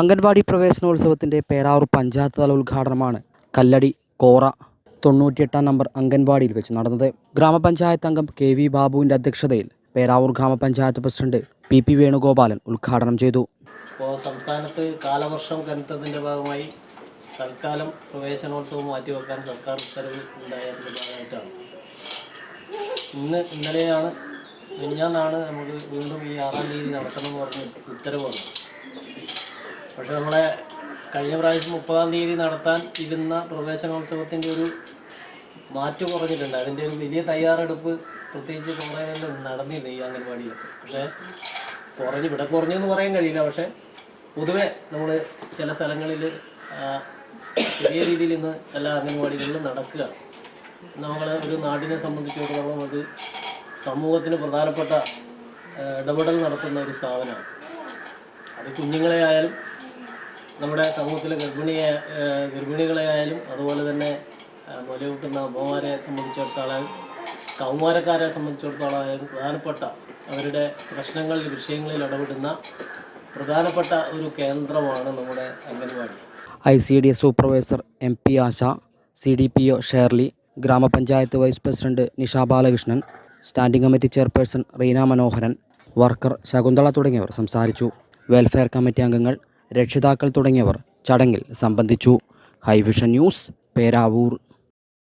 അംഗൻവാടി പ്രവേശനോത്സവത്തിന്റെ പേരാവൂർ പഞ്ചായത്ത് തല ഉദ്ഘാടനമാണ് കല്ലടി കോറ തൊണ്ണൂറ്റിയെട്ടാം നമ്പർ അംഗൻവാടിയിൽ വെച്ച് നടന്നത്. ഗ്രാമപഞ്ചായത്ത് അംഗം കെ വി ബാബുവിന്റെ അധ്യക്ഷതയിൽ പേരാവൂർ ഗ്രാമപഞ്ചായത്ത് പ്രസിഡന്റ് പി പി വേണുഗോപാലൻ ഉദ്ഘാടനം ചെയ്തു. ഇപ്പോൾ സംസ്ഥാനത്ത് കാലവർഷം കനത്തതിന്റെ ഭാഗമായി തൽക്കാലം പ്രവേശനോത്സവം മാറ്റിവെക്കാൻ സർക്കാർ ഉത്തരവ് ഉണ്ടായതിന്റെ ഭാഗമായിട്ടാണ്. ഇന്ന് ഇന്നലെയാണ് മിനിഞ്ഞാന്നാണ് നമുക്ക് വീണ്ടും ഈ ആറാം തീയതി നടത്തണം എന്ന് പറഞ്ഞ് ഉത്തരവ് വന്നത്. പക്ഷെ നമ്മളെ കഴിഞ്ഞ പ്രാവശ്യം മുപ്പതാം തീയതി നടത്താൻ ഇരുന്ന പ്രവേശനോത്സവത്തിന്റെ ഒരു മാറ്റം കുറഞ്ഞിട്ടുണ്ട്. അതിന്റെ ഒരു വലിയ തയ്യാറെടുപ്പ് പ്രത്യേകിച്ച് കുറേ നടന്നിരുന്നു ഈ അംഗൻവാടിയിൽ പക്ഷേ കുറഞ്ഞു ഇവിടെ കുറഞ്ഞു എന്ന് പറയാൻ കഴിയില്ല. പക്ഷേ പൊതുവെ നമ്മൾ ചില സ്ഥലങ്ങളിൽ ചെറിയ രീതിയിൽ ഇന്ന് എല്ലാ അംഗൻവാടികളിലും നടക്കുക. നമ്മൾ ഒരു നാടിനെ സംബന്ധിച്ചിടത്തോളം അത് സമൂഹത്തിന് പ്രധാനപ്പെട്ട ഇടപെടൽ നടത്തുന്ന ഒരു സ്ഥാപനമാണ്. അത് കുഞ്ഞുങ്ങളെ ആയാലും നമ്മുടെ സമൂഹത്തിലെ ഗർഭിണിയെ ഗർഭിണികളെ ആയാലും അതുപോലെ തന്നെ മുലയൂട്ടുന്ന അമ്മമാരെ സംബന്ധിച്ചിടത്തോളം കൗമാരക്കാരെ സംബന്ധിച്ചിടത്തോളം ആയാലും പ്രധാനപ്പെട്ട അവരുടെ പ്രശ്നങ്ങളിൽ വിഷയങ്ങളിൽ ഇടപെടുന്ന പ്രധാനപ്പെട്ട ഒരു കേന്ദ്രമാണ് നമ്മുടെ anganwadi. I C D supervisor M P Asha C D P O Shirley ഗ്രാമപഞ്ചായത്ത് vice president Nisha Balakrishnan standing committee chairperson Reena Manoharan worker Shakuntala തുടങ്ങിയവർ സംസാരിച്ചു. വെൽഫെയർ കമ്മിറ്റി അംഗങ്ങൾ രക്ഷിതാക്കൾ തുടങ്ങിയവർ ചടങ്ങിൽ സംബന്ധിച്ചു. Hivision news Peravoor.